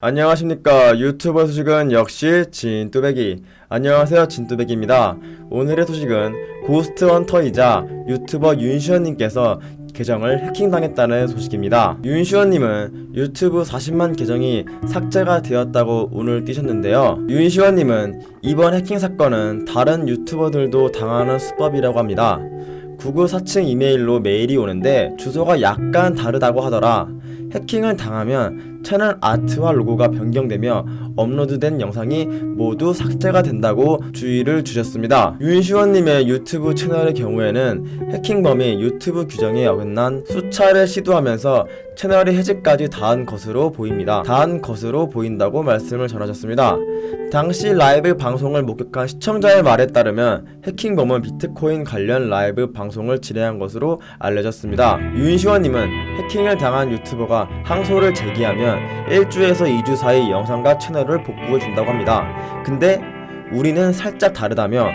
안녕하십니까. 유튜버 소식은 역시 진뚜배기. 안녕하세요 진뚜배기입니다. 오늘의 소식은 고스트 헌터이자 유튜버 윤시원님께서 계정을 해킹당했다는 소식입니다. 윤시원님은 유튜브 40만 계정이 삭제가 되었다고 오늘 뛰셨는데요. 윤시원님은 이번 해킹 사건은 다른 유튜버들도 당하는 수법이라고 합니다. 9947 이메일로 메일이 오는데 주소가 약간 다르다고 하더라. 해킹을 당하면 채널 아트와 로고가 변경되며 업로드된 영상이 모두 삭제가 된다고 주의를 주셨습니다. 윤시원님의 유튜브 채널의 경우에는 해킹범이 유튜브 규정에 어긋난 수차례 시도하면서 채널이 해지까지 닿은 것으로 보입니다. 닿은 것으로 보인다고 말씀을 전하셨습니다. 당시 라이브 방송을 목격한 시청자의 말에 따르면 해킹범은 비트코인 관련 라이브 방송을 진행한 것으로 알려졌습니다. 윤시원님은 해킹을 당한 유튜버가 항소를 제기하 면 1주에서 2주 사이 영상과 채널을 복구해 준다고 합니다. 근데 우리는 살짝 다르다며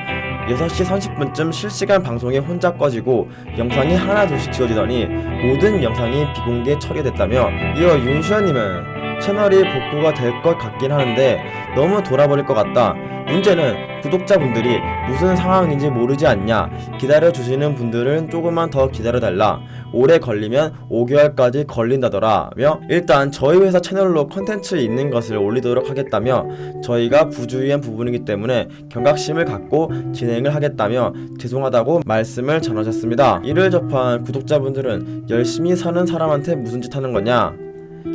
6시 30분쯤 실시간 방송에 혼자 꺼지고 영상이 하나 둘씩 지워지더니 모든 영상이 비공개 처리됐다며 이어 윤시원님은 채널이 복구가 될 것 같긴 하는데 너무 돌아버릴 것 같다. 문제는 구독자분들이 무슨 상황인지 모르지 않냐. 기다려 주시는 분들은 조금만 더 기다려 달라. 오래 걸리면 5개월까지 걸린다더라며 일단 저희 회사 채널로 컨텐츠 있는 것을 올리도록 하겠다며 저희가 부주의한 부분이기 때문에 경각심을 갖고 진행을 하겠다며 죄송하다고 말씀을 전하셨습니다. 이를 접한 구독자분들은 열심히 사는 사람한테 무슨 짓 하는 거냐?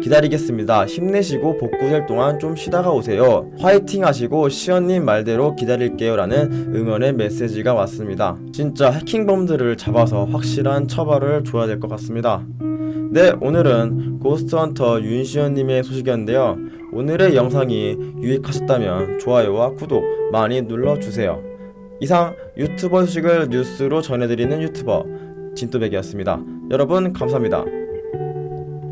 기다리겠습니다. 힘내시고 복구될 동안 좀 쉬다가 오세요. 화이팅 하시고 시연님 말대로 기다릴게요 라는 응원의 메시지가 왔습니다. 진짜 해킹범들을 잡아서 확실한 처벌을 줘야 될 것 같습니다. 네, 오늘은 고스트헌터 윤시연님의 소식이었는데요. 오늘의 영상이 유익하셨다면 좋아요와 구독 많이 눌러주세요. 이상 유튜버 소식을 뉴스로 전해드리는 유튜버 진또백이었습니다. 여러분 감사합니다.